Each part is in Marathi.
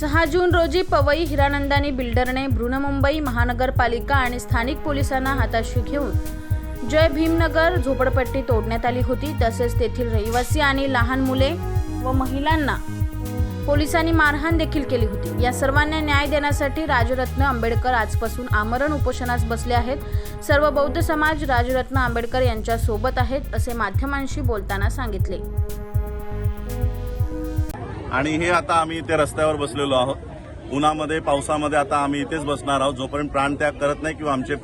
सहा जून रोजी पवई हिरानंदानी बिल्डरने बृहन्मुंबई महानगरपालिका आणि स्थानिक पोलिसांना हाताशी घेऊन जय भीमनगर झोपडपट्टी तोडण्यात आली होती. तसेच तेथील रहिवासी आणि लहान मुले व महिलांना पोलिसांनी मारहाण देखील केली होती. या सर्वांना न्याय देण्यासाठी राजरत्न आंबेडकर आजपासून आमरण उपोषणास बसले आहेत. सर्व बौद्ध समाज राजरत्न आंबेडकर यांच्या सोबत आहेत असे माध्यमांशी बोलताना सांगितले. आणि हे आता आम्ही इथे रस्त्यावर बसलेलो आहोत. उन्हामध्ये पावसामध्ये आता आम्ही इथेच बसणार आहोत. जोपर्यंत प्राणत्याग करत नाही किंवा आमचे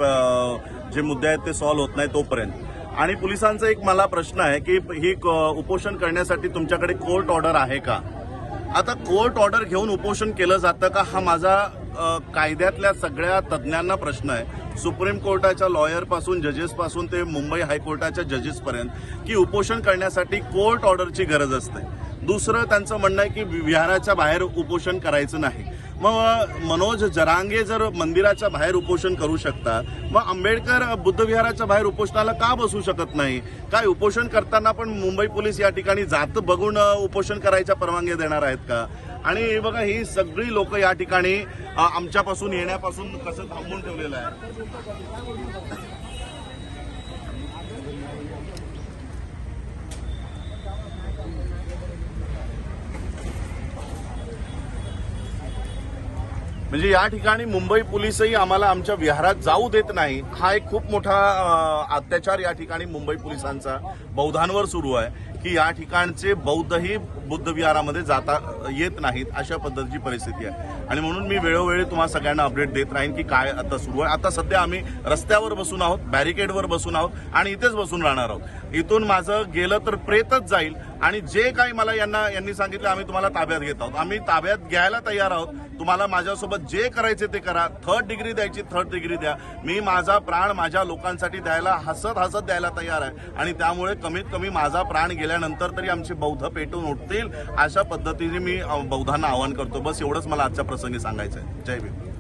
जे मुद्दे आहेत ते सॉल्व्ह होत नाही तोपर्यंत. आणि पोलिसांचा एक मला प्रश्न आहे की ही क- उपोषण करण्यासाठी तुमच्याकडे कोर्ट ऑर्डर आहे का? आता कोर्ट ऑर्डर घेऊन उपोषण केलं जातं का? हा माझा कायद्यातल्या सगळ्या तज्ज्ञांना प्रश्न आहे. सुप्रीम कोर्टाच्या लॉयरपासून जजेसपासून ते मुंबई हायकोर्टाच्या जजेसपर्यंत की उपोषण करण्यासाठी कोर्ट ऑर्डरची गरज असते. दुसरं त्यांचं म्हणणं आहे की विहाराच्या बाहेर उपोषण करायचं नाही. मग मनोज जरांगे जर मंदिराच्या बाहेर उपोषण करू शकतात मग आंबेडकर बुद्ध विहाराच्या बाहेर उपोषणाला का बसू शकत नाही? काय उपोषण करताना पण मुंबई पोलीस या ठिकाणी जात बघून उपोषण करायच्या परवानगी देणार आहेत का? आणि बघा ही सगळी लोक या ठिकाणी आमच्यापासून येण्यापासून कसं थांबवून ठेवलेलं आहे? म्हणजे या ठिकाणी मुंबई पोलीसही आम्हाला आमच्या विहारात जाऊ देत नाही. हा एक खूप मोठा अत्याचार या ठिकाणी मुंबई पोलिसांचा बौद्धांवर सुरू आहे की या ठिकाणचे बौद्धही बुद्ध विहारामध्ये जाता येत नाहीत अशा पद्धतीची परिस्थिती आहे. आणि म्हणून मी वेळोवेळी तुम्हाला सगळ्यांना अपडेट देत राहीन की काय आता सुरू आहे. आता सध्या आम्ही रस्त्यावर बसून आहोत बॅरिकेडवर बसून आहोत आणि इथेच बसून राहणार आहोत. इथून माझं गेलं तर प्रेतच जाईल आणि जे काही मला यांना यांनी सांगितलं आम्ही तुम्हाला ताब्यात घेत आहोत. आम्ही ताब्यात घ्यायला तयार आहोत. तुम्हाला माझ्यासोबत जे करायचे ते करा. थर्ड डिग्री द्यायची थर्ड डिग्री द्या. मी माझा प्राण माझ्या लोकांसाठी द्यायला हसत हसत द्यायला तयार आहे. आणि त्यामुळे कमीत कमी माझा प्राण गेल्यानंतर तरी आमचे बौद्ध पेटून उठतील अशा पद्धतीने मी बौद्धांना आवाहन करतो. बस एवढंच मला आजच्या प्रसंगी सांगायचं आहे जय भीम.